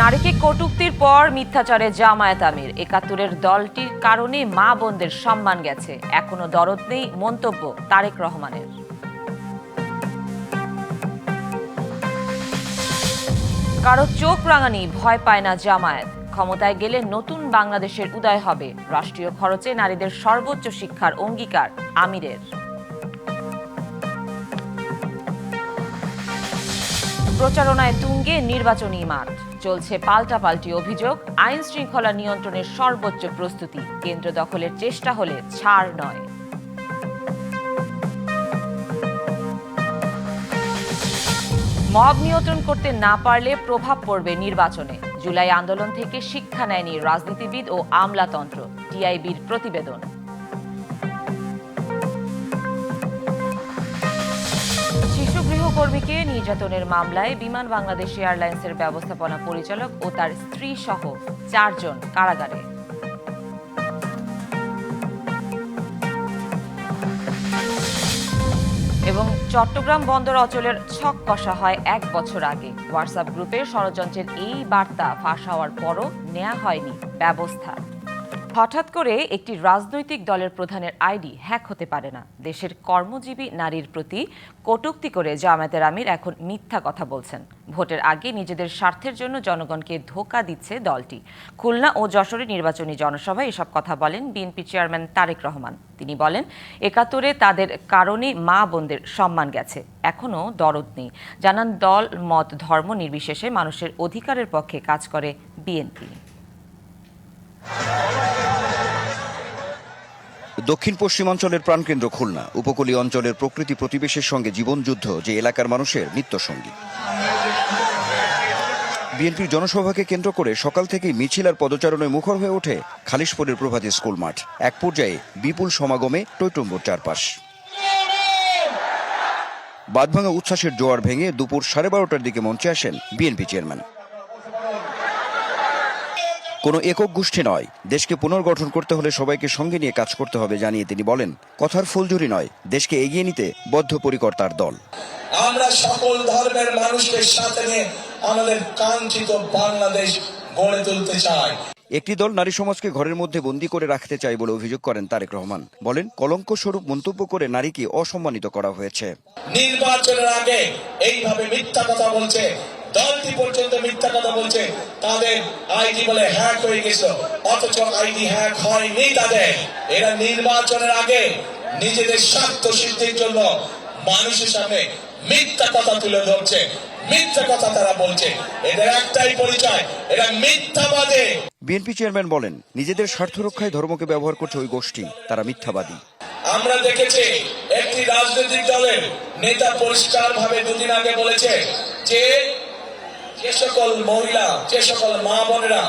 নারীকে কটুক্তির পর মিথ্যাচারে জামায়াত আমির। একাত্তরের দলটির কারণে মা বোনদের সম্মান গেছে। এখনও দরদ নেই মন্তব্য তারেক রহমানের। কারও চোখ রাঙানি, ভয় পায় না জামায়াত। ক্ষমতায় গেলে নতুন বাংলাদেশের উদয় হবে। রাষ্ট্রীয় খরচে নারীদের সর্বোচ্চ শিক্ষার অঙ্গীকার আমিরের। প্রচারণায় তুঙ্গে নির্বাচনী মাঠ। চলছে পাল্টাপাল্টি অভিযোগ আইন শৃঙ্খলা নিয়ন্ত্রণের সর্বোচ্চ প্রস্তুতি। কেন্দ্র দখলের চেষ্টা হলে ছাড় নয়। মব নিয়ন্ত্রণ করতে না পারলে প্রভাব পড়বে নির্বাচনে। জুলাই আন্দোলন থেকে শিক্ষা নেয়নি রাজনীতিবিদ ও আমলাতন্ত্র, টিআইবির প্রতিবেদন। শিশু গৃহকর্মীকে নির্যাতনের মামলায় বিমান বাংলাদেশ এয়ারলাইন্সের ব্যবস্থাপনা পরিচালক ও তার স্ত্রী সহ চারজন কারাগারে। এবং চট্টগ্রাম বন্দর অচলের ছক কষা হয় এক বছর আগে। হোয়াটসঅ্যাপ গ্রুপের ষড়যন্ত্রের এই বার্তা ফাঁস হওয়ার পরও নেওয়া হয়নি ব্যবস্থা। হঠাৎ করে একটি রাজনৈতিক দলের প্রধানের আইডি হ্যাক হতে পারে না। দেশের কর্মজীবী নারীর প্রতি কটূক্তি করে জামায়াতের আমির এখন মিথ্যা কথা বলছেন। ভোটের আগে নিজেদের স্বার্থের জন্য জনগণকে ধোকা দিচ্ছে দলটি। খুলনা ও যশোরে নির্বাচনী জনসভায় এসব কথা বলেন বিএনপি চেয়ারম্যান তারেক রহমান। তিনি বলেন, একাত্তরে তাদের কারণে মা বোনদের সম্মান গেছে। এখনও দরদ নেই। জানান, দল, মত, ধর্ম নির্বিশেষে মানুষের অধিকারের পক্ষে কাজ করে বিএনপি। দক্ষিণ পশ্চিমাঞ্চলের প্রাণকেন্দ্র খুলনা, উপকূলীয় অঞ্চলের প্রকৃতি প্রতিবেশের সঙ্গে জীবনযুদ্ধ, যে এলাকার মানুষের নিত্যসঙ্গী। বিএনপির জনসভাকে কেন্দ্র করে সকাল থেকেই মিছিল আর পদচারণায় মুখর হয়ে ওঠে খালিশপুরের প্রভাতী স্কুল মাঠ। এক পর্যায়ে বিপুল সমাগমে টৈটম্বর চারপাশ। বাদভাঙা উচ্ছ্বাসের জোয়ার ভেঙে দুপুর সাড়ে বারোটার দিকে মঞ্চে আসেন বিএনপি চেয়ারম্যান। কোনো একক গোষ্ঠী নয়। দেশকে পুনর্গঠন করতে হলে সবাইকে সঙ্গে নিয়ে কাজ করতে হবে জানিয়ে তিনি বলেন কথার ফুলঝুরি নয় দেশকে এগিয়ে নিতে বদ্ধপরিকর তার দল। আমরা সকল ধর্মের মানুষকে সাথে নিয়ে আমাদের কাঙ্ক্ষিত বাংলাদেশ গড়ে তুলতে চাই। একটি দল নারী সমাজকে ঘরের মধ্যে বন্দি করে রাখতে চাই বলে অভিযোগ করেন তারেক রহমান। বলেন কলঙ্ক স্বরূপ মন্তব্য করে নারীকে অসম্মানিত করা হয়েছে। নির্বাচনের আগে এইভাবে মিথ্যা কথা বলছে দলটি পর্যন্ত মিথ্যা কথা বলছে। তাদের আইডি বলে হ্যাক হয়ে গেছে। অথচ আইডি হ্যাক হয়নি তাদের। এরা নির্বাচনের আগে নিজেদের স্বার্থ সিদ্ধির জন্য মানুষের সামনে মিথ্যা কথা তুলে ধরছে। মিথ্যা কথা তারা বলছে। এদের একটাই পরিচয় এরা মিথ্যাবাদী। বিএনপি চেয়ারম্যান বলেন নিজেদের স্বার্থ রক্ষায় ধর্মকে ব্যবহার করছে ওই গোষ্ঠী তারা মিথ্যাবাদী। আমরা দেখেছি একটি রাজনৈতিক দলের নেতা পরিষ্কার ভাবে দুদিন আগে বলেছে যে যে সকল মহিলা, যে সকল মা বোনেরা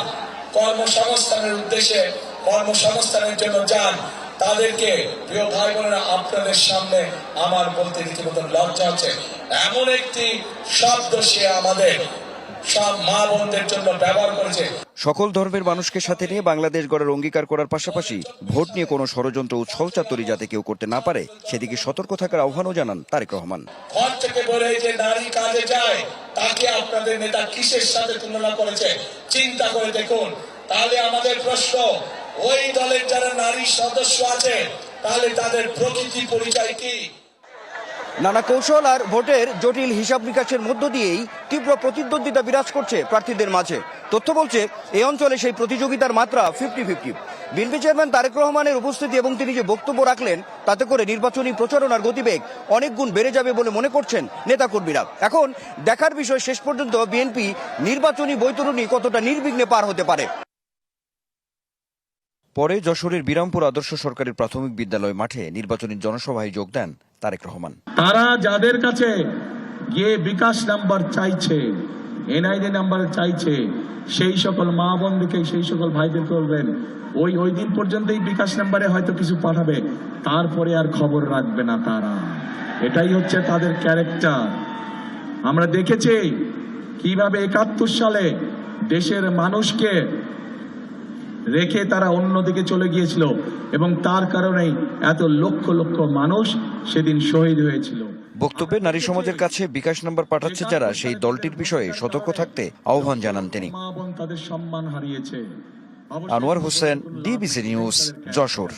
কর্মসংস্থানের উদ্দেশ্যে কর্মসংস্থানের জন্য যান, তাদেরকে প্রিয় ভাই বোনেরা আপনাদের সামনে আমার বলতে রীতিমতো লজ্জা আছে। এমন একটি শব্দ সে আমাদের সব মা বোনদের জন্য ব্যবহার করেছে। সকল ধর্মের মানুষকে সাথে নিয়ে বাংলাদেশ গড়ার অঙ্গীকার করার পাশাপাশি ভোট নিয়ে কোনো ষড়যন্ত্র ও ছলচাতুরি যাতে কেউ করতে না পারে সেদিকে সতর্ক থাকার আহ্বানও জানান তারেক রহমান। ঘর থেকে বলে যে নারী কাজে যায় তাকে আপনাদের নেতা কিসের সাথে তুলনা করেছে? চিন্তা করে দেখুন। তাহলে আমাদের প্রশ্ন ওই দলের যারা নারী সদস্য আছে তাহলে তাদের প্রকৃতি পরিচয় কি? নানা কৌশল আর ভোটের জটিল হিসাব নিকাশের মধ্য দিয়েই তীব্র প্রতিদ্বন্দ্বিতা বিরাজ করছে প্রার্থীদের মাঝে। তথ্য বলছে, এই অঞ্চলে সেই প্রতিযোগিতার মাত্রা fifty fifty BNP chairman Tarique রহমানের উপস্থিতি এবং তিনি যে বক্তব্য রাখলেন, তাতে করে নির্বাচনী প্রচারণার গতিবেগ অনেক গুণ বেড়ে যাবে বলে মনে করছেন নেতাকর্মীরা। এখন দেখার বিষয় শেষ পর্যন্ত বিএনপি নির্বাচনী বৈতরণী কতটা নির্বিঘ্নে পার হতে পারে। পরে যশোরের বিরামপুর আদর্শ সরকারি প্রাথমিক বিদ্যালয় মাঠে নির্বাচনী জনসভায় যোগ দেন তারেক রহমান। তারা যাদের কাছে গিয়ে বিকাশ নাম্বার চাইছে, এনআইডি নাম্বার চাইছে, সেই সকল মা বোনদেরকে, সেই সকল ভাইদেরকে বলবেন, ওই ওই দিন পর্যন্তই বিকাশ নাম্বারে হয়তো কিছু পাঠাবে, তারপরে আর খবর রাখবে না তারা। এটাই হচ্ছে তাদের ক্যারেক্টার আমরা দেখেছি কীভাবে একাত্তর সালে দেশের মানুষকে রেখে তারা অন্যদিকে চলে গিয়েছিল এবং তার কারণেই এত লক্ষ লক্ষ মানুষ সেদিন শহীদ হয়েছিল। বক্তব্যে নারী সমাজের কাছে বিকাশ নাম্বার পাঠাচ্ছে যারা সেই দলটির বিষয়ে সতর্ক থাকতে আহ্বান জানান তিনি। তাদের সম্মান হারিয়েছে। Anwar Hossain DBC news Jashore.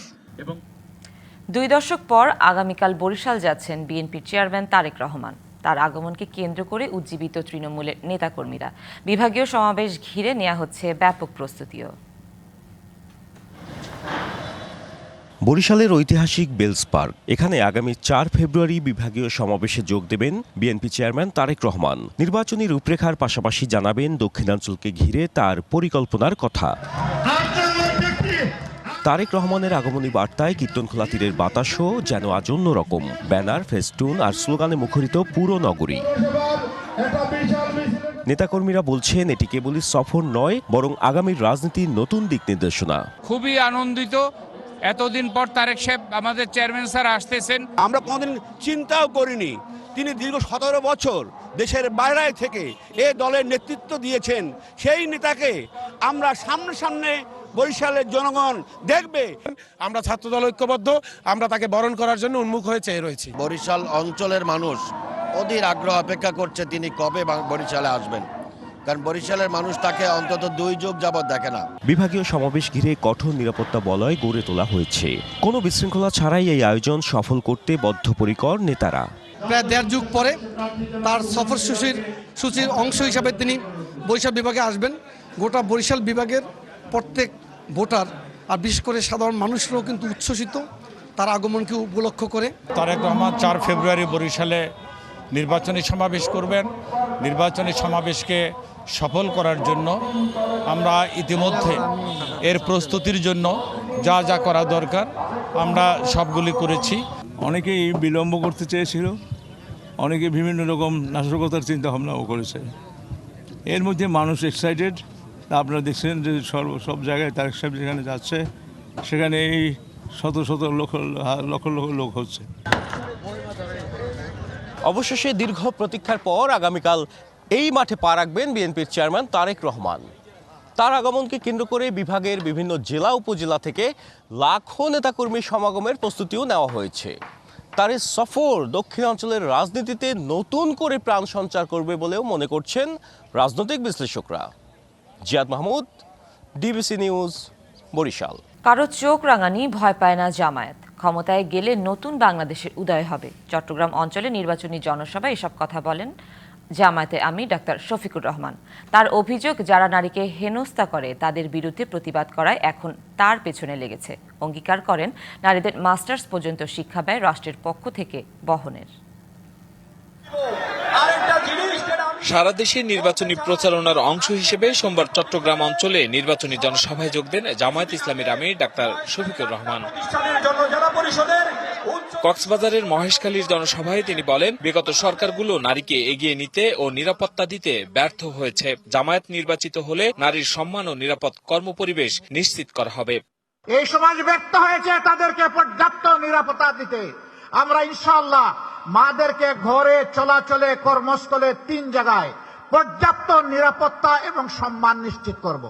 দুই দশক পর আগামীকাল বরিশাল যাচ্ছেন বিএনপির চেয়ারম্যান তারেক রহমান। তার আগমনকে কেন্দ্র করে উজ্জীবিত তৃণমূলের নেতাকর্মীরা। বিভাগীয় সমাবেশ ঘিরে নেওয়া হচ্ছে ব্যাপক প্রস্তুতিও। বরিশালের ঐতিহাসিক বেলস পার্ক। এখানে আগামী চার ফেব্রুয়ারি বিভাগীয় সমাবেশে যোগ দেবেন বিএনপি চেয়ারম্যান তারেক রহমান। নির্বাচনী রূপরেখার পাশাপাশি জানাবেন দক্ষিণাঞ্চলকে ঘিরে তার পরিকল্পনার কথা। তারেক রহমানের আগমনী বার্তায় কীর্তনখোলা তীরের বাতাসও যেন আজ অন্যরকম। ব্যানার, ফেস্টুন আর স্লোগানে মুখরিত পুরো নগরী। নেতাকর্মীরা বলছেন এটি কেবলই সফর নয় বরং আগামী রাজনীতির নতুন দিক নির্দেশনা। খুবই আনন্দিত। এতদিন পর তারেক সাহেব আমাদের চেয়ারম্যান স্যার আসতেছেন। আমরা কোনোদিন চিন্তাও করিনি। তিনি দীর্ঘ সতেরো বছর দেশের বাইরে থেকে এ দলের নেতৃত্ব দিয়েছেন। সেই নেতাকে আমরা সামনে সামনে বরিশালের জনগণ দেখবে। আমরা ছাত্রদল ঐক্যবদ্ধ আমরা তাকে বরণ করার জন্য উন্মুখ হয়ে চেয়ে রয়েছি। বরিশাল অঞ্চলের মানুষ অধীর আগ্রহ অপেক্ষা করছে তিনি কবে বা- বরিশালে আসবেন। কারণ বরিশালের মানুষ তাকে অন্তত দুই যুগ যাবৎ দেখে না। বিভাগীয় সমাবেশ ঘিরে কঠোর নিরাপত্তা বলয় গড়ে তোলা হয়েছে। কোনো বিশৃঙ্খলা ছাড়াই এই আয়োজন সফল করতে বদ্ধপরিকর নেতারা। প্রায় দেড় যুগ পরে তার সফর সূচির সূচির অংশ হিসাবে তিনি বরিশাল বিভাগে আসবেন। গোটা বরিশাল বিভাগের প্রত্যেক ভোটার আর বিশেষ করে সাধারণ মানুষরাও কিন্তু উচ্ছ্বসিত তার আগমনকে উপলক্ষ করে। তারেক রহমান চার ফেব্রুয়ারি বরিশালে নির্বাচনী সমাবেশ করবেন। নির্বাচনী সমাবেশকে সফল করার জন্য আমরা ইতিমধ্যে এর প্রস্তুতির জন্য যা যা করা দরকার আমরা সবগুলি করেছি। অনেকেই বিলম্ব করতে চেয়েছিল অনেকে বিভিন্ন রকম নাশকতার চিন্তা ভাবনাও করেছে। এর মধ্যে মানুষ এক্সাইটেড আপনারা দেখছেন যে সর্ব, সব জায়গায় তারেক সাহেব যেখানে যাচ্ছে সেখানে এই শত শত লক্ষ লক্ষ লক্ষ লোক হচ্ছে। অবশেষে দীর্ঘ প্রতীক্ষার পর আগামীকাল এই মাঠে পা রাখবেন বিএনপির চেয়ারম্যান তারেক রহমান। তার আগমনকে কেন্দ্র করে বিভাগের বিভিন্ন জেলা, উপজেলা থেকে লাখো নেতাকর্মী সমাগমের প্রস্তুতিও নেওয়া হয়েছে। তার সফর দক্ষিণাঞ্চলের রাজনীতিতে নতুন করে প্রাণ সঞ্চার করবে বলেও মনে করছেন রাজনৈতিক বিশ্লেষকরা। Ziad Mahmud, DBC news, Barishal. কারও চোখ রাঙানি, ভয় পায় না জামায়াত। ক্ষমতায় গেলে নতুন বাংলাদেশের উদয় হবে। চট্টগ্রাম অঞ্চলে নির্বাচনী জনসভায় এসব কথা বলেন জামায়াতে আমি ডাক্তার শফিকুর রহমান। তার অভিযোগ, যারা নারীকে হেনস্থা করে, তাদের বিরুদ্ধে প্রতিবাদ করায় এখন তার পেছনে লেগেছে। অঙ্গীকার করেন, নারীদের মাস্টার্স পর্যন্ত শিক্ষা ব্যয় রাষ্ট্রের পক্ষ থেকে বহনের। সারা দেশে নির্বাচনী প্রচারণার অংশ হিসেবে সোমবার চট্টগ্রাম অঞ্চলে নির্বাচনী জনসভায় যোগ দেন জামায়াত ইসলামীর আমির ডাক্তার শফিকুর রহমান। কক্সবাজারের মহেশখালীর জনসভায় তিনি বলেন বিগত সরকারগুলো নারীকে এগিয়ে নিতে ও নিরাপত্তা দিতে ব্যর্থ হয়েছে। জামায়াত নির্বাচিত হলে নারীর সম্মান ও নিরাপদ কর্মপরিবেশ নিশ্চিত করা হবে। এই সমাজ ব্যর্থ হয়েছে তাদেরকে পর্যাপ্ত নিরাপত্তা দিতে। আমরা ইনশাআল্লাহ মাদেরকে ঘরে চলাচলে কর্মস্থলে তিন জায়গায় পর্যাপ্ত নিরাপত্তা এবং সম্মান নিশ্চিত করব।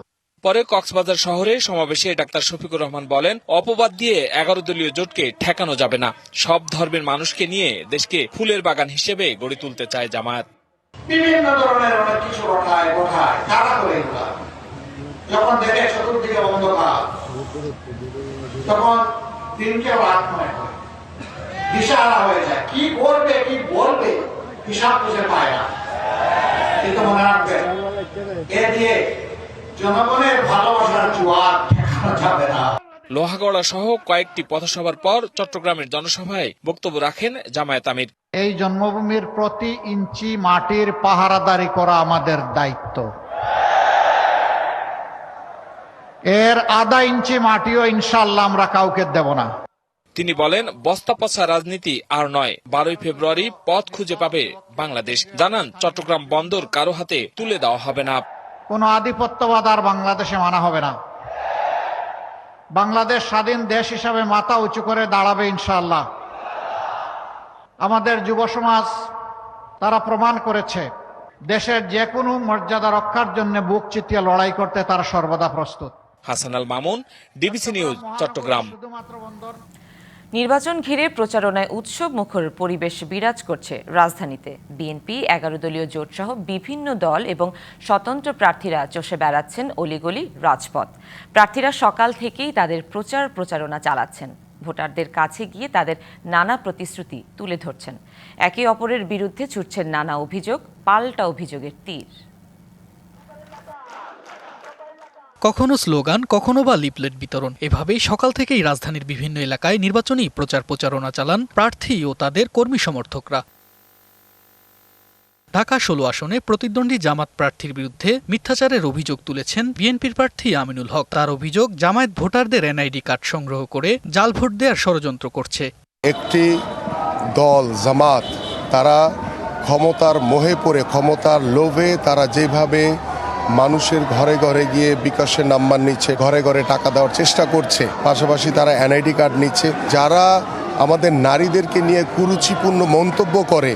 পরে কক্সবাজার শহরে সমাবেশে ডাক্তার শফিকুর রহমান বলেন অপবাদ দিয়ে এগারো দলীয় জোটকে ঠেকানো যাবে না। সব ধর্মের মানুষকে নিয়ে দেশকে ফুলের বাগান হিসেবে গড়ে তুলতে চায় জামায়াত। বিভিন্ন ধরনের অনেক কিছু ঘটায় ঘটায় কারা করে যখন দেখে চতুর্দিকে অন্ধকার তখন দিনকে রাত মনে হয়। দিশাহারা হয়ে যায়। কি করবে কি বলবে? হিসাব বুঝে পায় না। কিন্তু মনে রাখবেন এ দিয়ে জনগণের ভালোবাসার জোয়ার ঠেকানো যাবে না। লোহাগড়া সহ কয়েকটি পথসভার পর চট্টগ্রামের জনসভায় বক্তব্য রাখেন জামায়াত আমির। এই জন্মভূমির প্রতি ইঞ্চি মাটির পাহারাদারি করা আমাদের দায়িত্ব। এর আধা ইঞ্চি মাটিও ইনশাল্লাহ আমরা কাউকে দেব না। তিনি বলেন বস্তা পচা রাজনীতি আর নয় বারোই ফেব্রুয়ারি পথ খুঁজে পাবে বাংলাদেশ। জানান চট্টগ্রাম বন্দর কারও হাতে তুলে দেওয়া হবে না। কোনো আধিপত্যবাদ আর বাংলাদেশে মানা হবে না। বাংলাদেশ স্বাধীন দেশ হিসাবে মাথা উঁচু করে দাঁড়াবে ইনশাল্লাহ আমাদের যুব সমাজ তারা প্রমাণ করেছে দেশের যে কোনো মর্যাদা রক্ষার জন্য বুক চিতিয়ে লড়াই করতে তারা সর্বদা প্রস্তুত। Hasan Al Mamun DBC news Chattogram. নির্বাচন ঘিরে প্রচারণায় উৎসব মুখর পরিবেশ বিরাজ করছে রাজধানীতে। বিএনপি এগারো দলীয় জোটসহ বিভিন্ন দল এবং স্বতন্ত্র প্রার্থীরা চষে বেড়াচ্ছেন অলিগলি রাজপথ। প্রার্থীরা সকাল থেকেই তাদের প্রচার প্রচারণা চালাচ্ছেন। ভোটারদের কাছে গিয়ে তাদের নানা প্রতিশ্রুতি তুলে ধরছেন। একে অপরের বিরুদ্ধে ছুটছেন নানা অভিযোগ, পাল্টা অভিযোগের তীর। কখনো স্লোগান, কখনো বা লিপলেট বিতরণ। এভাবেই সকাল থেকেই রাজধানীর বিভিন্ন এলাকায় নির্বাচনী প্রচার প্রচারণা চালান প্রার্থী ও তাদের কর্মী সমর্থকরা। ঢাকা ষোলো আসনে প্রতিদ্বন্দ্বী জামাত প্রার্থীর বিরুদ্ধে মিথ্যাচারের অভিযোগ তুলেছেন বিএনপির প্রার্থী আমিনুল হক। তার অভিযোগ, জামায়াত ভোটারদের এনআইডি কার্ড সংগ্রহ করে জাল ভোট দেওয়ার ষড়যন্ত্র করছে। একটি দল, জামাত, তারা ক্ষমতার মোহে পড়ে, ক্ষমতার লোভে তারা যেভাবে মানুষের ঘরে ঘরে গিয়ে বিকাশের নাম্বার নিচ্ছে, ঘরে ঘরে টাকা দেওয়ার চেষ্টা করছে। পাশাপাশি তারা এনআইডি কার্ড নিচ্ছে। যারা আমাদের নারীদেরকে নিয়ে কুরুচিপূর্ণ মন্তব্য করে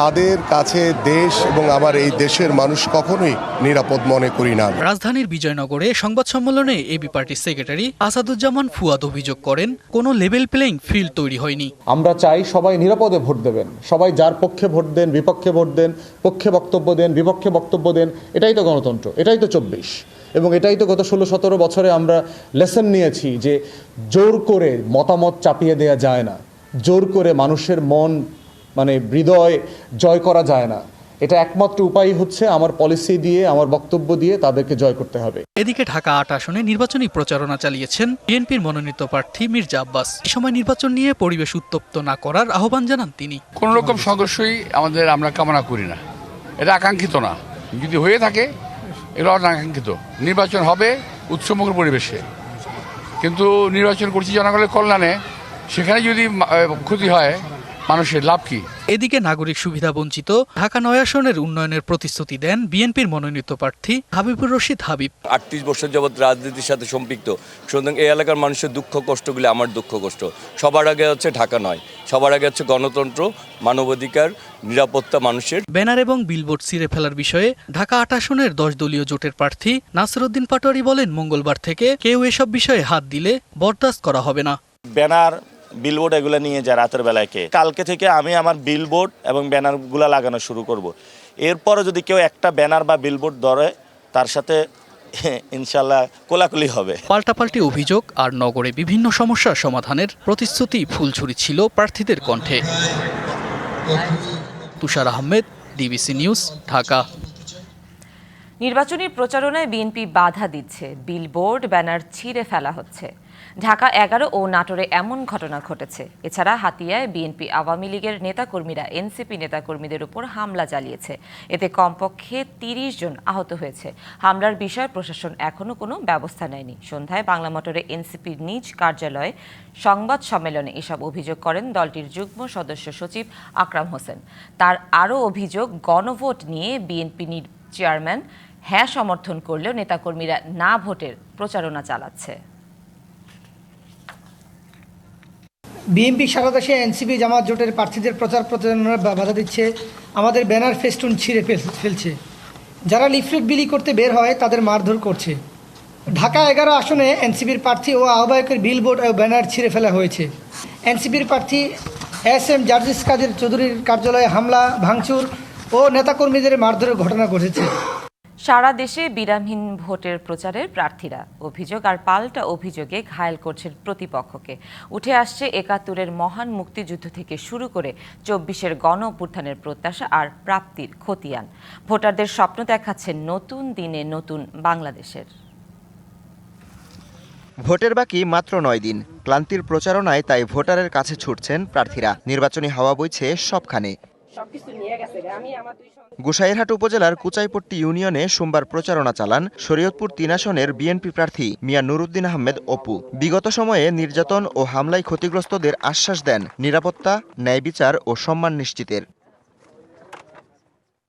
তাদের কাছে দেশ এবং আমার এই দেশের মানুষ কখনোই নিরাপদ মনে করি না। রাজধানীর বিজয়নগরে সংবাদ সম্মেলনে এবি পার্টির সেক্রেটারি আসাদুজ্জামান ফুয়াদ অভিযোগ করেন কোনো লেভেল প্লেইং ফিল্ড তৈরি হয়নি। আমরা চাই সবাই নিরাপদে ভোট দেবেন সবাই যার পক্ষে ভোট দেন বিপক্ষে ভোট দেন পক্ষে বক্তব্য দেন বিপক্ষে বক্তব্য দেন এটাই তো গণতন্ত্র এটাই তো চব্বিশ। এবং এটাই তো গত ষোলো সতেরো বছরে আমরা লেসন নিয়েছি যে জোর করে মতামত চাপিয়ে দেওয়া যায় না জোর করে মানুষের মন মানে হৃদয় জয় করা যায় না। এটা একমাত্র উপায় হচ্ছে আমার পলিসি দিয়ে আমার বক্তব্য দিয়ে তাদেরকে জয় করতে হবে। এদিকে ঢাকা আট আসনে নির্বাচনী প্রচারণা চালিয়েছেন বিএনপির মনোনীত প্রার্থী মির্জা আব্বাস। এ সময় নির্বাচন নিয়ে পরিবেশ উত্তপ্ত না করার আহ্বান জানান তিনি। কোনো রকম সংঘর্ষই আমাদের আমরা কামনা করি না। এটা আকাঙ্ক্ষিত না। যদি হয়ে থাকে এগুলো অনাকাঙ্ক্ষিত। নির্বাচন হবে উৎসমুখর পরিবেশে। কিন্তু নির্বাচন করছি জনগণের কল্যাণে সেখানে যদি ক্ষতি হয় মানুষের লাভ কি? এদিকে নাগরিক সুবিধা বঞ্চিত ঢাকা নয় আসনের উন্নয়নের প্রতিশ্রুতি দেন বিএনপির মনোনীত প্রার্থী হাবিবুর রশিদ হাবিব। আটত্রিশ বছর যাবৎ রাজনীতির সাথে সম্পৃক্ত। সুতরাং এই এলাকার মানুষের দুঃখ কষ্টগুলি আমার দুঃখ কষ্ট। সবার আগে হচ্ছে ঢাকা নয়। সবার আগে হচ্ছে গণতন্ত্র মানবাধিকার নিরাপত্তা মানুষের। ব্যানার এবং বিলবোর্ড ছিঁড়ে ফেলার বিষয়ে ঢাকা আট আসনের দশ দলীয় জোটের প্রার্থী নাসরুদ্দিন পাটোয়ারি বলেন মঙ্গলবার থেকে কেউ এসব বিষয়ে হাত দিলে বরদাস্ত করা হবে না। ব্যানার বিলবোর্ড এগুলো নিয়ে যায় রাতের বেলায় কে। কালকে থেকে আমি আমার বিলবোর্ড এবং ব্যানারগুলো লাগানো শুরু করব। এরপরে যদি কেউ একটা ব্যানার বা বিলবোর্ড ধরে তার সাথে ইনশাল্লাহ কোলাকুলি হবে। পাল্টাপাল্টি অভিযোগ আর নগরে বিভিন্ন সমস্যার সমাধানের প্রতিশ্রুতি ফুলছুরি ছিল প্রার্থীদের কণ্ঠে। Tushar Ahmed DBC news Dhaka. নির্বাচনী প্রচারণায় বিএনপি বাধা দিচ্ছে। বিলবোর্ড ব্যানার ছিঁড়ে ফেলা হচ্ছে। ঢাকা এগারো ও নাটোরে এমন ঘটনা ঘটেছে। এছাড়া হাতিয়ায় বিএনপি আওয়ামী লীগের নেতাকর্মীরা, এনসিপি নেতাকর্মীদের উপর হামলা চালিয়েছে। এতে কমপক্ষে তিরিশ জন আহত হয়েছে। হামলার বিষয়ে প্রশাসন এখনও কোনো ব্যবস্থা নেয়নি। সন্ধ্যায় বাংলা মোটরে এনসিপির নিজ কার্যালয়ে সংবাদ সম্মেলনে এসব অভিযোগ করেন দলটির যুগ্ম সদস্য সচিব আকরাম হোসেন। তার আরও অভিযোগ, গণভোট নিয়ে বিএনপি চেয়ারম্যান হ্যাঁ সমর্থন করলেও নেতাকর্মীরা না ভোটের প্রচারণা চালাচ্ছে। বিএনপি সারা দেশে এনসিপি জামাত জোটের প্রার্থীদের প্রচার প্রচারণার বাধা দিচ্ছে। আমাদের ব্যানার ফেস্টুন ছিঁড়ে ফেল- ফেলছে। যারা লিফলেট বিলি করতে বের হয়, তাদের মারধর করছে। ঢাকা এগারো আসনে এনসিপির প্রার্থী ও আহ্বায়কের বিলবোর্ড ও ব্যানার ছিঁড়ে ফেলা হয়েছে। এনসিপির প্রার্থী এস এম জার্জিস কাদের চৌধুরীর কার্যালয়ে হামলা, ভাঙচুর ও নেতাকর্মীদের মারধরের ঘটনা ঘটেছে। সারা দেশে বিরামহীন ভোটের প্রচারের প্রার্থীরা অভিযোগ আর পাল্টা অভিযোগে ঘায়েল করছেন প্রতিপক্ষকে। উঠে আসছে একাত্তরের মহান মুক্তিযুদ্ধ থেকে শুরু করে চব্বিশের গণ অভ্যুত্থানের প্রত্যাশা আর প্রাপ্তির খতিয়ান। ভোটারদের স্বপ্ন দেখাচ্ছেন নতুন দিনে নতুন বাংলাদেশের। ভোটের বাকি মাত্র নয় দিন। ক্লান্তির প্রচারণায় তাই ভোটারের কাছে ছুটছেন প্রার্থীরা। নির্বাচনী হাওয়া বইছে সবখানে। গোসাইরহাট উপজেলার কুচাইপট্টি ইউনিয়নে সোমবার প্রচারণা চালান শরীয়তপুর তিন আসনের বিএনপি প্রার্থী মিয়া নুরুদ্দিন আহমেদ অপু। বিগত সময়ে নির্যাতন ও হামলায় ক্ষতিগ্রস্তদের আশ্বাস দেন নিরাপত্তা, ন্যায় বিচার ও সম্মান নিশ্চিতের।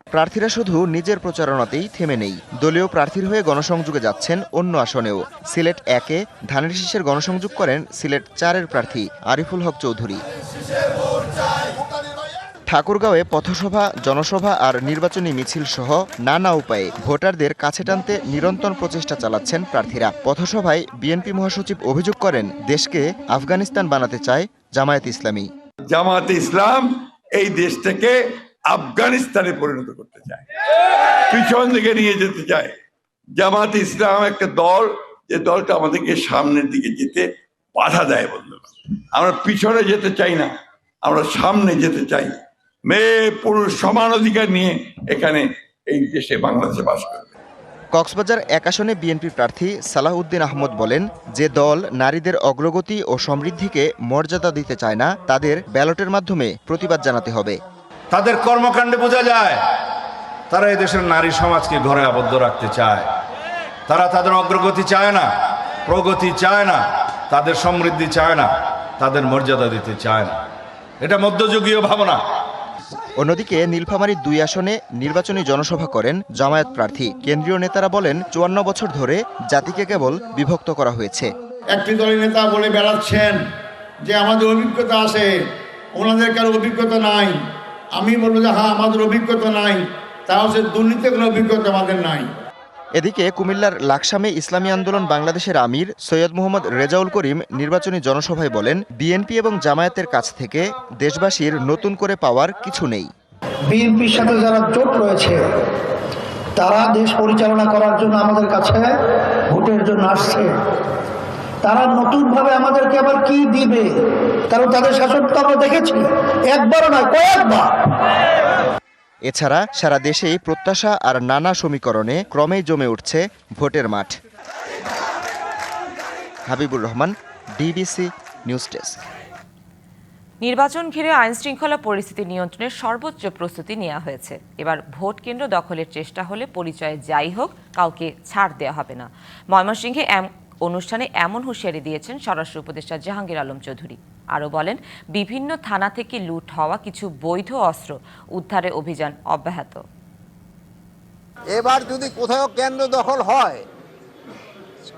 প্রার্থীরা শুধু নিজের প্রচারণাতেই থেমে নেই। দলীয় প্রার্থীর হয়ে গণসংযোগে যাচ্ছেন অন্য আসনেও। সিলেট একে, ধানের শীষের গণসংযোগ করেন সিলেট চারের প্রার্থী আরিফুল হক চৌধুরী। ঠাকুরগাঁওয়ে পথসভা, জনসভা আর নির্বাচনী মিছিল সহ নানা উপায়ে ভোটারদের কাছে টানতে নিরন্তর প্রচেষ্টা চালাচ্ছেন প্রার্থীরা। পথসভায় বিএনপি মহাসচিব অভিযোগ করেন, দেশকে আফগানিস্তান বানাতে চায় জামায়াত ইসলামী। জামাতে ইসলাম এই দেশটাকে আফগানিস্তানে পরিণত করতে চায়। পিছন দিকে নিয়ে যেতে চায়। জামাতে ইসলাম একটা দল, যে দলটা আমাদেরকে সামনের দিকে যেতে বাধা দেয় বন্ধুরা। আমরা পিছনে যেতে চাই না, আমরা সামনে যেতে চাই। মেয়ে পুরুষ সমান অধিকার নিয়ে এখানে এই দেশে বাংলাদেশে বাস করবে। কক্সবাজার এক আসনে বিএনপি প্রার্থী সালাহউদ্দিন আহমদ বলেন যে দল নারীদের অগ্রগতি ও সমৃদ্ধিকে মর্যাদা দিতে চায় না তাদের ব্যালটের মাধ্যমে প্রতিবাদ জানাতে হবে। তাদের কর্মকাণ্ডে বোঝা যায় তারা এই দেশের নারী সমাজকে ঘরে আবদ্ধ রাখতে চায়। তারা তাদের অগ্রগতি চায় না প্রগতি চায় না তাদের সমৃদ্ধি চায় না তাদের মর্যাদা দিতে চায় না। এটা মধ্যযুগীয় ভাবনা। অন্যদিকে নীলফামারীর দুই আসনে নির্বাচনী জনসভা করেন জামায়াত প্রার্থী। কেন্দ্রীয় নেতারা বলেন, চুয়ান্ন বছর ধরে জাতিকে কেবল বিভক্ত করা হয়েছে। একটি দলের নেতা বলে বেড়াচ্ছেন যে আমাদের অভিজ্ঞতা আছে, ওনাদের কারও অভিজ্ঞতা নাই। আমি বলব যে হ্যাঁ আমাদের অভিজ্ঞতা নাই তা হচ্ছে কোনো অভিজ্ঞতা আমাদের নাই। এদিকে কুমিল্লার লাকসামে ইসলামী আন্দোলন বাংলাদেশের আমির সৈয়দ মোহাম্মদ রেজাউল করিম নির্বাচনী জনসভায় বলেন, বিএনপি এবং জামায়াতের কাছ থেকে দেশবাসীর নতুন করে পাওয়ার কিছু নেই। বিএনপির সাথে যারা জোট রয়েছে, তারা দেশ পরিচালনা করার জন্য আমাদের কাছে ভোটের জন্য আসছে। তারা নতুনভাবে আমাদেরকে আবার কি দিবে? কারণ তাদের শাসন তো আমরা দেখেছি। একবারও নয়, কয়েকবার। এছাড়া সারা দেশেই প্রত্যাশা আর নানা সমীকরণে ক্রমেই জমে উঠছে ভোটের মাঠ। Habibur Rahman DBC news desk নির্বাচন ঘিরে আইন শৃঙ্খলা পরিস্থিতি নিয়ন্ত্রণের সর্বোচ্চ প্রস্তুতি নেওয়া হয়েছে। এবার ভোট কেন্দ্র দখলের চেষ্টা হলে পরিচয় যাই হোক, কাউকে ছাড় দেওয়া হবে না। ময়মনসিংহে অনুষ্ঠানে এমন হুঁশিয়ারি দিয়েছেন স্বরাষ্ট্র উপদেষ্টা জাহাঙ্গীর আলম চৌধুরী। আরও বলেন, বিভিন্ন থানা থেকে লুট হওয়া কিছু বৈধ অস্ত্র উদ্ধারে অভিযান অব্যাহত। এবার যদি কোথাও কেন্দ্র দখল হয়,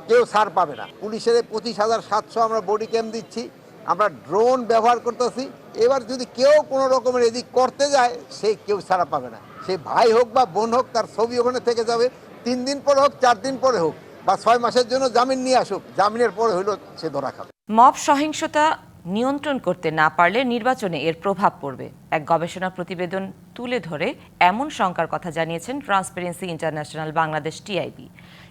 কেউ ছাড় পাবে না। পুলিশের পঁচিশ হাজার সাতশো আমরা বডি ক্যাম্প দিচ্ছি, আমরা ড্রোন ব্যবহার করতেছি। এবার যদি কেউ কোনো রকমের এদিক করতে যায়, সে কেউ ছাড়া পাবে না। সে ভাই হোক বা বোন হোক, তার ছবি ওখানে থেকে যাবে। তিন দিন পরে হোক, চার দিন পরে হোক বা ছয় মাসের জন্য জামিন নিয়ে আসুক, জামিনের পরে হইল সে ধরা খাবে। মব সহিংসতা নিয়ন্ত্রণ করতে না পারলে নির্বাচনে এর প্রভাব পড়বে। এক গবেষণা প্রতিবেদন তুলে ধরে এমন শঙ্কার কথা জানিয়েছেন ট্রান্সপারেন্সি ইন্টারন্যাশনাল বাংলাদেশ টিআইবি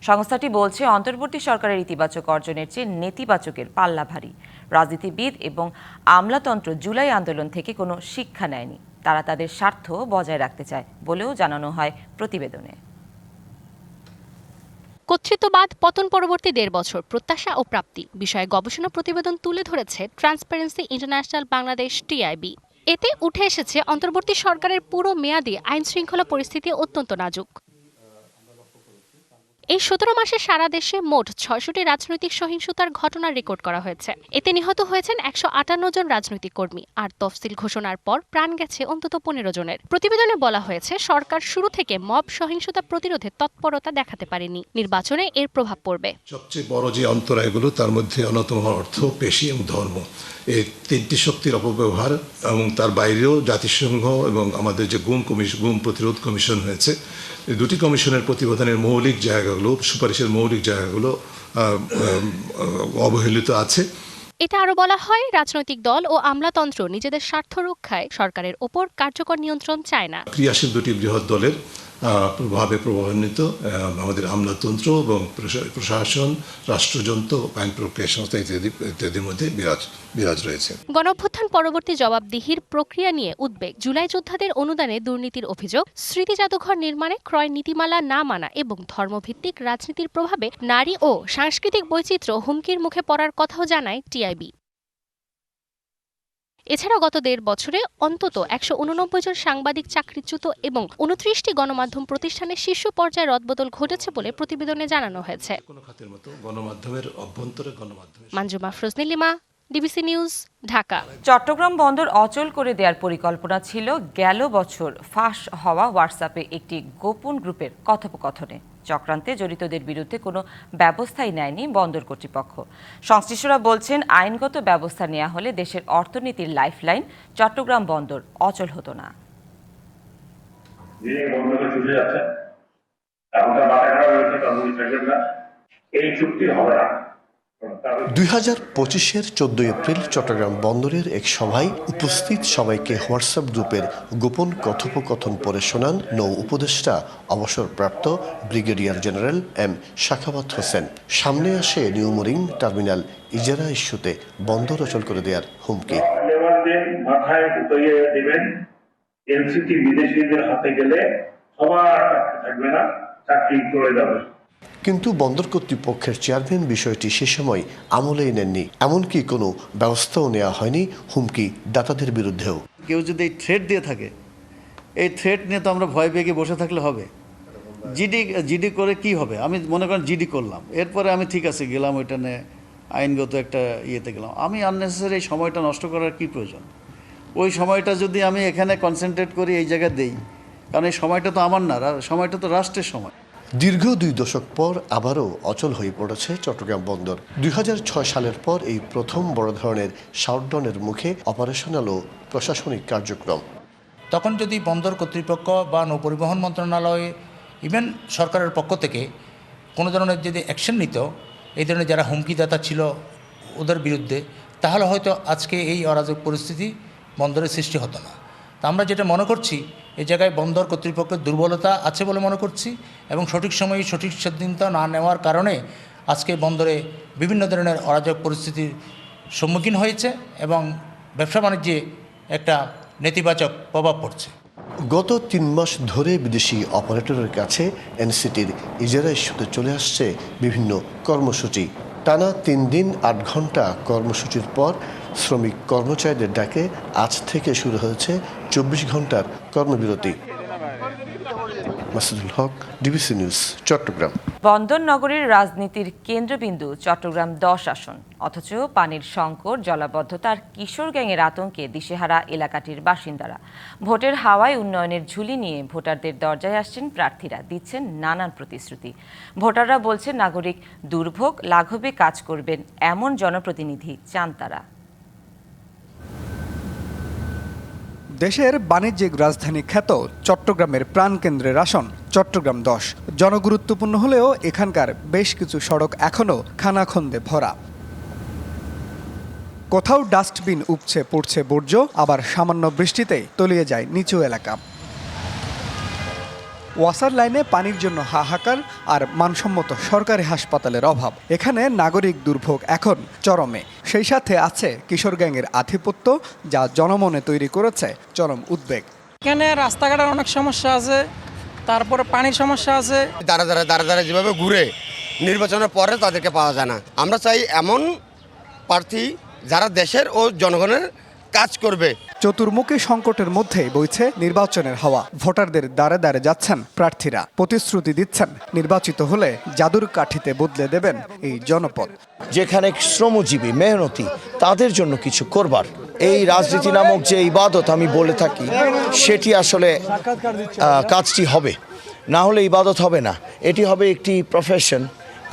সংস্থাটি বলছে, অন্তর্বর্তী সরকারের ইতিবাচক অর্জনের চেয়ে নেতিবাচকের পাল্লা ভারী। রাজনীতিবিদ এবং আমলাতন্ত্র জুলাই আন্দোলন থেকে কোনো শিক্ষা নেয়নি। তারা তাদের স্বার্থ বজায় রাখতে চায় বলেও জানানো হয় প্রতিবেদনে। কর্তৃত্ববাদ পতন পরবর্তী দেড় বছর, প্রত্যাশা ও প্রাপ্তি বিষয়ে গবেষণা প্রতিবেদন তুলে ধরেছে ট্রান্সপারেন্সি ইন্টারন্যাশনাল বাংলাদেশ টিআইবি এতে উঠে এসেছে অন্তর্বর্তী সরকারের পুরো মেয়াদে আইন শৃঙ্খলা পরিস্থিতি অত্যন্ত নাজুক। এই সতেরো মাসে সারা দেশে মোট ছয়শটি রাজনৈতিক সহিংসতার ঘটনা রেকর্ড করা হয়েছে। এতে নিহত হয়েছেন একশো আটান্ন জন রাজনৈতিক কর্মী আর তফসিল ঘোষণার পর প্রাণ গেছে অন্তত পনেরো জনের। প্রতিবেদনে বলা হয়েছে, সরকার শুরু থেকে মব সহিংসতা প্রতিরোধে তৎপরতা দেখাতে পারেনি। নির্বাচনে এর প্রভাব পড়বে। সবচেয়ে বড় যে অন্তরায়গুলো, তার মধ্যে অন্যতম অর্থ পেশি এবং ধর্ম। এই তিনটি শক্তির অপব্যবহার এবং তার বাইরেও জাতিসংঘ এবং আমাদের যে গুম কমিশন গুম প্রতিরোধ কমিশন হয়েছে এই দুটি কমিশনের প্রতিবেদনের মৌলিক জায়গাগুলো সুপারিশের মৌলিক জায়গাগুলো অবহেলিত আছে। এটা আরও বলা হয় রাজনৈতিক দল ও আমলাতন্ত্র নিজেদের স্বার্থ রক্ষায় সরকারের ওপর কার্যকর নিয়ন্ত্রণ চায় না। ক্রিয়াশীল দুটি বৃহৎ দলের প্রভাবে প্রভাবান্বিত আমাদের আমলাতন্ত্র এবং প্রশাসন, রাষ্ট্রযন্ত্র আইন প্রক্রিয়া সংস্থা ইত্যাদি, ইত্যাদির মধ্যে বিরাজ বিরাজ রয়েছে। গণঅভ্যুত্থান পরবর্তী জবাবদিহির প্রক্রিয়া নিয়ে উদ্বেগ, জুলাই যোদ্ধাদের অনুদানে দুর্নীতির অভিযোগ, স্মৃতি জাদুঘর নির্মাণে ক্রয় নীতিমালা না মানা এবং ধর্মভিত্তিক রাজনীতির প্রভাবে নারী ও সাংস্কৃতিক বৈচিত্র্য হুমকির মুখে পড়ার কথাও জানায় টিআইবি। এছাড়া গত দেড় বছরে অন্তত একশো উননব্বই জন সাংবাদিক চাকরিচ্যুত এবং উনত্রিশটি গণমাধ্যম প্রতিষ্ঠানের শীর্ষ পর্যায়ে রদবদল ঘটেছে বলে প্রতিবেদনে জানানো হয়েছে। কোনো খাতের মতো গণমাধ্যমের অভ্যন্তরে গণমাধ্যমের মঞ্জুমা ফ্রজনীলিমা ডিবিসি নিউজ ঢাকা। চট্টগ্রাম বন্দর অচল করে দেওয়ার পরিকল্পনা ছিল গেল বছর ফাঁস হওয়া হোয়াটসঅ্যাপে একটি গোপন গ্রুপের কথোপকথনে। চক্রান্তে জড়িতদের বিরুদ্ধে কোনো ব্যবস্থাই নেয়নি বন্দর কর্তৃপক্ষ। সংশ্লিষ্টরা বলছেন, আইনগত ব্যবস্থা নেওয়া হলে দেশের অর্থনীতির লাইফলাইন চট্টগ্রাম বন্দর অচল হতো না। এই চুক্তি হবে না। দুই হাজার পঁচিশের চোদ্দই এপ্রিল চট্টগ্রাম বন্দরের এক সভায় উপস্থিত সবাইকে হোয়াটসঅ্যাপ গ্রুপের গোপন কথোপকথন পড়ে শোনান নৌ উপদেষ্টা অবসরপ্রাপ্ত brigadier general M Sakhawat Hossain. সামনে আসে নিউমোরিং টার্মিনাল ইজারা ইস্যুতে বন্দর অচল করে দেওয়ার হুমকি। বিদেশিদের হাতে গেলে সবার থাকবে না, চাকরি যাবে। কিন্তু বন্দর কর্তৃপক্ষের চেয়ারম্যান বিষয়টি সে সময় আমলেই নেননি। এমনকি কোনো ব্যবস্থাও নেওয়া হয়নি হুমকি দাতাদের বিরুদ্ধেও। কেউ যদি এই থ্রেট দিয়ে থাকে, এই থ্রেট নিয়ে তো আমরা ভয় পেয়ে বসে থাকলে হবে। জিডি জিডি করে কি হবে? আমি মনে করেন জিডি করলাম। এরপরে আমি ঠিক আছে, গেলাম ওইটা নিয়ে আইনগত একটা ইয়েতে গেলাম। আমি আননেসেসারি এই সময়টা নষ্ট করার কি প্রয়োজন? ওই সময়টা যদি আমি এখানে কনসেন্ট্রেট করি, এই জায়গায় দেই, কারণ এই সময়টা তো আমার না সময়টা তো রাষ্ট্রের সময়। দীর্ঘ দুই দশক পর আবারও অচল হয়ে পড়েছে চট্টগ্রাম বন্দর। দুই হাজার ছয় সালের পর এই প্রথম বড় ধরনের শাটডাউনের মুখে অপারেশনাল ও প্রশাসনিক কার্যক্রম। তখন যদি বন্দর কর্তৃপক্ষ বা নৌপরিবহন মন্ত্রণালয়, ইভেন সরকারের পক্ষ থেকে কোনো ধরনের যদি অ্যাকশন নিত, এই ধরনের যারা হুমকিদাতা ছিল ওদের বিরুদ্ধে, তাহলে হয়তো আজকে এই অরাজক পরিস্থিতি বন্দরের সৃষ্টি হতো না। তা আমরা যেটা মনে করছি এই জায়গায় বন্দর কর্তৃপক্ষের দুর্বলতা আছে বলে মনে করছি এবং সঠিক সময়ে সঠিক সিদ্ধান্ত না নেওয়ার কারণে আজকে বন্দরে বিভিন্ন ধরনের অরাজক পরিস্থিতির সম্মুখীন হয়েছে এবং ব্যবসা বাণিজ্যে একটা নেতিবাচক প্রভাব পড়ছে। গত তিন মাস ধরে বিদেশি অপারেটরের কাছে এনসিটির ইজারা ইস্যুতে চলে আসছে বিভিন্ন কর্মসূচি। টানা তিন দিন আট ঘণ্টা কর্মসূচির পর শ্রমিক কর্মচারীদের ডাকে আজ থেকে শুরু হয়েছে চব্বিশ ঘণ্টার কর্মবিরতি। Masudul Haque DBC news Chattogram. বন্দর নগরীর রাজনীতির কেন্দ্রবিন্দু, চট্টগ্রাম দশ আসন। অথচ পানির সংকট জলাবদ্ধতা আর কিশোর গ্যাংয়ের আতঙ্কে দিশেহারা এলাকাটির বাসিন্দারা। ভোটের হাওয়ায় উন্নয়নের ঝুলি নিয়ে ভোটারদের দরজায় আসছেন প্রার্থীরা, দিচ্ছেন নানান প্রতিশ্রুতি। ভোটাররা বলছেন, নাগরিক দুর্ভোগ লাঘবে কাজ করবেন এমন জনপ্রতিনিধি চান তারা। দেশের বাণিজ্যিক রাজধানী খ্যাত চট্টগ্রামের প্রাণকেন্দ্রের আসন, চট্টগ্রাম দশ। জনগুরুত্বপূর্ণ হলেও এখানকার বেশ কিছু সড়ক এখনও খানাখন্দে ভরা। কোথাও ডাস্টবিন উপছে পড়ছে বর্জ্য, আবার সামান্য বৃষ্টিতে তলিয়ে যায় নিচু এলাকা। ওয়াসার লাইনে পানির জন্য হাহাকার আর মানসম্মত সরকারি হাসপাতালের অভাব। এখানে নাগরিক দুর্ভোগ এখন চরমে। সেই সাথে আছে কিশোর গ্যাংয়ের আধিপত্য যা জনমনে তৈরি করেছে চরম উদ্বেগ। এখানে রাস্তাঘাটের অনেক সমস্যা আছে তারপরে পানির সমস্যা আছে। দাঁড়া দাঁড়া দাঁড়া দাঁড়া যেভাবে ঘুরে নির্বাচনের পরে তাদেরকে পাওয়া যায় না। আমরা চাই এমন প্রার্থী যারা দেশের ও জনগণের কাজ করবে। চতুর্মুখী সংকটের মধ্যেই বইছে নির্বাচনের হাওয়া। ভোটারদের দ্বারে দ্বারে যাচ্ছেন প্রার্থীরা। প্রতিশ্রুতি দিচ্ছেন নির্বাচিত হলে জাদুর কাঠিতে বদলে দেবেন এই জনপদ। যেখানে শ্রমজীবী মেহনতি তাদের জন্য কিছু করবার। এই রাজনীতি নামক যে ইবাদত আমি বলে থাকি সেটি আসলে কাজটি হবে। না হলে ইবাদত হবে না। এটি হবে একটি প্রফেশন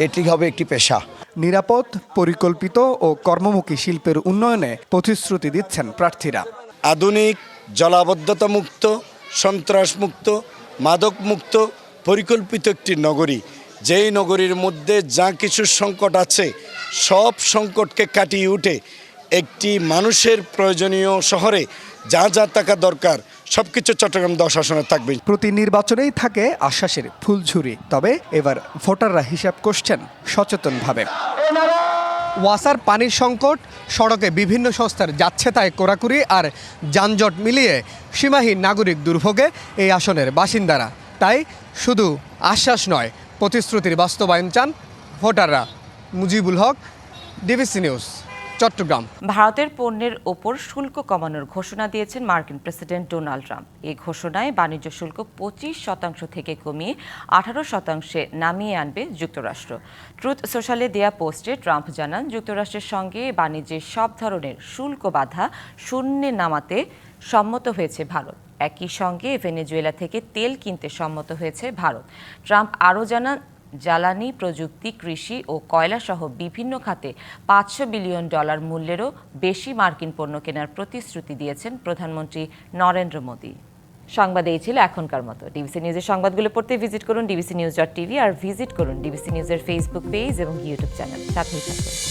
এটি হবে একটি পেশা। নিরাপদ পরিকল্পিত ও কর্মমুখী শিল্পের উন্নয়নে প্রতিশ্রুতি দিচ্ছেন প্রার্থীরা। আধুনিক জলাবদ্ধতা মুক্ত সন্ত্রাস মুক্ত মাদক মুক্ত পরিকল্পিত একটি নগরী। যেই নগরীর মধ্যে যা কিছু সংকট আছে সব সংকটকে কাটিয়ে উঠে একটি মানুষের প্রয়োজনীয় শহরে যা যা টাকা দরকার সব কিছু চট্টগ্রাম দশ আসনে থাকবে। প্রতি নির্বাচনেই থাকে আশ্বাসের ফুলঝুরি তবে এবার ভোটাররা হিসাব করছেন সচেতনভাবে। ওয়াসার পানির সংকট, সড়কে বিভিন্ন সংস্থার যাচ্ছে তাই কোরাকুরি আর যানজট মিলিয়ে সীমাহীন নাগরিক দুর্ভোগে এই আসনের বাসিন্দারা। তাই শুধু আশ্বাস নয়, প্রতিশ্রুতির বাস্তবায়ন চান ভোটাররা। Mujibul Haque, DBC news. Chittagong. ভারতের পণ্যের ওপর শুল্ক কমানোর ঘোষণা দিয়েছেন মার্কিন প্রেসিডেন্ট ডোনাল্ড ট্রাম্প। এই ঘোষণায় বাণিজ্য শুল্ক পঁচিশ শতাংশ থেকে কমিয়ে আঠারো শতাংশে নামিয়ে আনবে যুক্তরাষ্ট্র। ট্রুথ সোশ্যালে দেয়া পোস্টে ট্রাম্প জানান, যুক্তরাষ্ট্রের সঙ্গে বাণিজ্যের সব ধরনের শুল্ক বাধা শূন্যে নামাতে সম্মত হয়েছে ভারত। একই সঙ্গে ভেনেজুয়েলা থেকে তেল কিনতে সম্মত হয়েছে ভারত। ট্রাম্প আরও জানান জ্বালানি, প্রযুক্তি, কৃষি ও কয়লাসহ বিভিন্ন খাতে পাঁচশো বিলিয়ন ডলার মূল্যেরও বেশি মার্কিন পণ্য কেনার প্রতিশ্রুতি দিয়েছেন প্রধানমন্ত্রী নরেন্দ্র মোদী। সংবাদ এই ছিল এখনকার মতো। ডিবিসি নিউজের সংবাদগুলো পড়তে ভিজিট করুন ডিবিসি নিউজ ডট টিভি আর ভিজিট করুন ডিবিসি নিউজের ফেসবুক পেজ এবং ইউটিউব চ্যানেল সাথে